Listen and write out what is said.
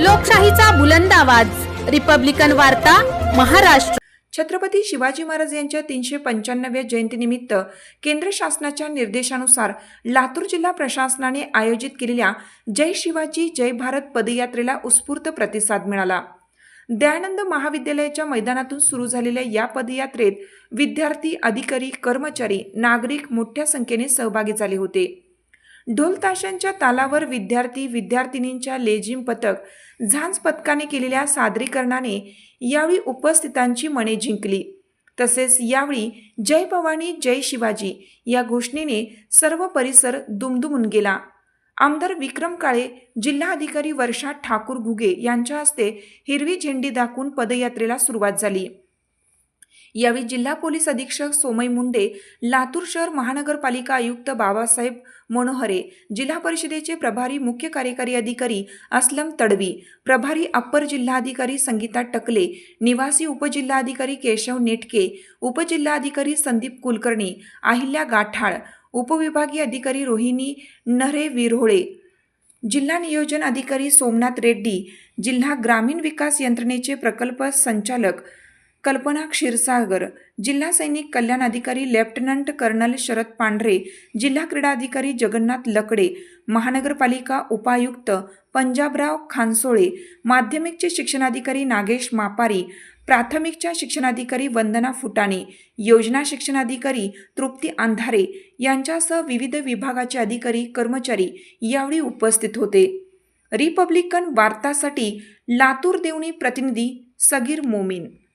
लोकशाहीचा बुलंद आवाज. रिपब्लिकन वार्ता महाराष्ट्र. छत्रपती शिवाजी महाराज यांच्या तीनशे पंच्याण्णव्या जयंतीनिमित्त केंद्र शासनाच्या निर्देशानुसार लातूर जिल्हा प्रशासनाने आयोजित केलेल्या जय शिवाजी जय भारत पदयात्रेला उत्स्फूर्त प्रतिसाद मिळाला. दयानंद महाविद्यालयाच्या मैदानातून सुरू झालेल्या या पदयात्रेत विद्यार्थी अधिकारी कर्मचारी नागरिक मोठ्या संख्येने सहभागी झाले होते. ढोलताशांच्या तालावर विद्यार्थी विद्यार्थिनींच्या लेझिम पथक झांज पथकाने केलेल्या सादरीकरणाने यावेळी उपस्थितांची मने जिंकली. तसेच यावेळी जय भवानी जय शिवाजी या घोषणेने सर्व परिसर दुमदुमून गेला. आमदार विक्रम काळे जिल्हाधिकारी वर्षा ठाकूर घुगे यांच्या हस्ते हिरवी झेंडी दाखवून पदयात्रेला सुरुवात झाली. यावेळी जिल्हा पोलीस अधीक्षक सोमय मुंडे लातूर शहर महानगरपालिका आयुक्त बाबासाहेब मनोहरे जिल्हा परिषदेचे प्रभारी मुख्य कार्यकारी अधिकारी असलम तडवी प्रभारी अप्पर जिल्हाधिकारी संगीता टकले निवासी उपजिल्हाधिकारी केशव नेटके उपजिल्हाधिकारी संदीप कुलकर्णी अहिल्या गाठाळ उपविभागीय अधिकारी रोहिणी नरे विरोळे जिल्हा नियोजन अधिकारी सोमनाथ रेड्डी जिल्हा ग्रामीण विकास यंत्रणेचे प्रकल्प संचालक कल्पना क्षीरसागर जिल्हा सैनिक कल्याण अधिकारी लेफ्टनंट कर्नल शरद पांढरे जिल्हा क्रीडा अधिकारी जगन्नाथ लकडे महानगरपालिका उपायुक्त पंजाबराव खानसोळे माध्यमिकचे शिक्षणाधिकारी नागेश मापारी प्राथमिकच्या शिक्षणाधिकारी वंदना फुटाणे योजना शिक्षणाधिकारी तृप्ती अंधारे यांच्यासह विविध विभागाचे अधिकारी कर्मचारी यावेळी उपस्थित होते. रिपब्लिकन वार्तासाठी लातूर देवणी प्रतिनिधी सगीर मोमीन.